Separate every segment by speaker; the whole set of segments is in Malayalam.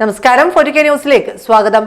Speaker 1: നമസ്കാരം. ഫോർട്ടിക്ക ന്യൂസിലേക്ക് സ്വാഗതം.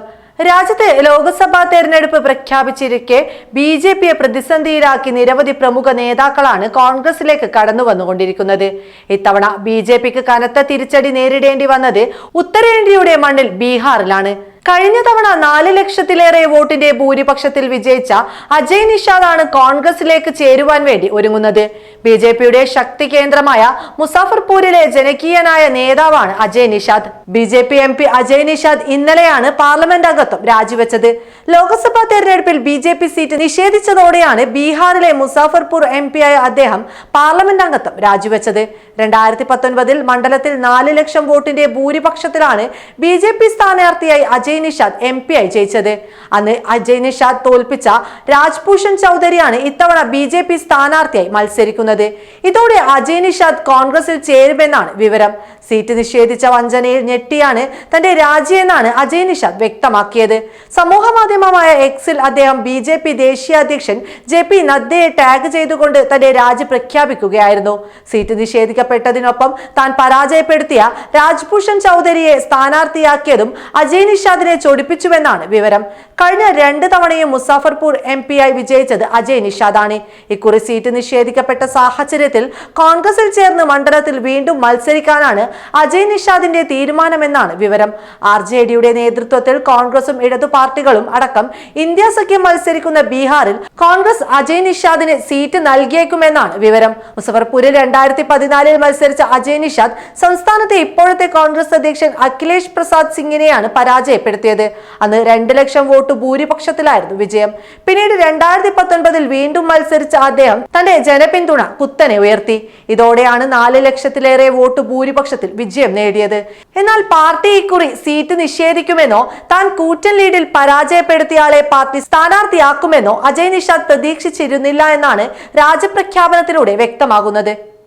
Speaker 1: രാജ്യത്തെ ലോക്സഭാ തെരഞ്ഞെടുപ്പ് പ്രഖ്യാപിച്ചിരിക്കെ ബി ജെ പിയെ പ്രതിസന്ധിയിലാക്കി നിരവധി പ്രമുഖ നേതാക്കളാണ് കോൺഗ്രസിലേക്ക് കടന്നു വന്നുകൊണ്ടിരിക്കുന്നത്. ഇത്തവണ ബി ജെ പിക്ക് കനത്ത തിരിച്ചടി നേരിടേണ്ടി വന്നത് ഉത്തരേന്ത്യയുടെ മണ്ണിൽ ബീഹാറിലാണ്. കഴിഞ്ഞ തവണ നാല് ലക്ഷത്തിലേറെ വോട്ടിന്റെ ഭൂരിപക്ഷത്തിൽ വിജയിച്ച അജയ് നിഷാദാണ് കോൺഗ്രസിലേക്ക് ചേരുവാൻ വേണ്ടി ഒരുങ്ങുന്നത്. ബി ജെ പിയുടെ ശക്തി കേന്ദ്രമായ മുസാഫർപൂരിലെ ജനകീയനായ നേതാവാണ് Ajay Nishad. B J P M P Ajay Nishad ഇന്നലെയാണ് പാർലമെന്റ് അംഗത്വം രാജിവെച്ചത്. ലോക്സഭാ തെരഞ്ഞെടുപ്പിൽ ബി ജെ പി സീറ്റ് നിഷേധിച്ചതോടെയാണ് ബീഹാറിലെ മുസാഫർപൂർ എം പി ആയ അദ്ദേഹം പാർലമെന്റ് അംഗത്വം രാജിവെച്ചത്. രണ്ടായിരത്തി പത്തൊൻപതിൽ മണ്ഡലത്തിൽ നാല് ലക്ഷം വോട്ടിന്റെ ഭൂരിപക്ഷത്തിലാണ് ബി ജെ പി സ്ഥാനാർത്ഥിയായി അജയ് നിഷാദ് എം പി ആയി ജയിച്ചത്. അന്ന് അജയ് നിഷാദ് തോൽപ്പിച്ച രാജ്ഭൂഷൺ ചൗധരിയാണ് ഇത്തവണ ബി ജെ പി സ്ഥാനാർത്ഥിയായി മത്സരിക്കുന്നത്. ഇതോടെ അജയ് നിഷാദ് കോൺഗ്രസിൽ ചേരുമെന്നാണ് വിവരം. സീറ്റ് നിഷേധിച്ച വഞ്ചനയിൽ ഞെട്ടിയാണ് തന്റെ രാജിയെന്നാണ് അജയ് നിഷാദ് വ്യക്തമാക്കിയത്. സമൂഹ മാധ്യമമായ എക്സിൽ അദ്ദേഹം ബി ജെ പി ദേശീയ അധ്യക്ഷൻ ജെ പി നദ്ദയെ ടാഗ് ചെയ്തുകൊണ്ട് തന്റെ രാജി പ്രഖ്യാപിക്കുകയായിരുന്നു. സീറ്റ് നിഷേധിക്കപ്പെട്ടതിനൊപ്പം താൻ പരാജയപ്പെടുത്തിയ രാജ്ഭൂഷൺ ചൗധരിയെ സ്ഥാനാർത്ഥിയാക്കിയതും അജയ് നിഷാദിനെ ചൊടിപ്പിച്ചുവെന്നാണ് വിവരം. കഴിഞ്ഞ രണ്ട് തവണയും മുസാഫർപൂർ എം പി ആയി വിജയിച്ചത് അജയ് നിഷാദാണ്. ഇക്കുറി സീറ്റ് നിഷേധിക്കപ്പെട്ട സാഹചര്യത്തിൽ കോൺഗ്രസിൽ ചേർന്ന് മണ്ഡലത്തിൽ വീണ്ടും മത്സരിക്കാനാണ് അജയ് നിഷാദിന്റെ തീരുമാനമെന്നാണ് വിവരം. ആർ ജെ ഡിയുടെ നേതൃത്വത്തിൽ കോൺഗ്രസും ഇടതു പാർട്ടികളും അടക്കം ഇന്ത്യ സഖ്യം മത്സരിക്കുന്ന ബീഹാറിൽ കോൺഗ്രസ് അജയ് നിഷാദിന് സീറ്റ് നൽകിയേക്കുമെന്നാണ് വിവരം. മുസഫർപൂരിൽ രണ്ടായിരത്തി പതിനാലിൽ മത്സരിച്ച അജയ് നിഷാദ് സംസ്ഥാനത്തെ ഇപ്പോഴത്തെ കോൺഗ്രസ് അധ്യക്ഷൻ അഖിലേഷ് പ്രസാദ് സിംഗിനെയാണ് പരാജയപ്പെടുത്തിയത്. അന്ന് രണ്ട് ലക്ഷം വോട്ട് ഭൂരിപക്ഷത്തിലായിരുന്നു വിജയം. പിന്നീട് രണ്ടായിരത്തി പത്തൊൻപതിൽ വീണ്ടും മത്സരിച്ച അദ്ദേഹം തന്റെ ജനപിന്തുണ കുത്തനെ ഉയർത്തി. ഇതോടെയാണ് നാല് ലക്ഷത്തിലേറെ വോട്ട് ഭൂരിപക്ഷത്തിൽ വിജയം നേടിയത്. എന്നാൽ പാർട്ടി ഇക്കുറി സീറ്റ് നിഷേധിക്കുമെന്നോ താൻ കൂറ്റൻ ലീഡിൽ പരാജയപ്പെടുത്തിയാളെ പാർട്ടി സ്ഥാനാർത്ഥിയാക്കുമെന്നോ അജയ് നിഷാദ് പ്രതീക്ഷിച്ചിരുന്നില്ല എന്നാണ് രാജപ്രഖ്യാപനത്തിലൂടെ വ്യക്തമാകുന്നത്.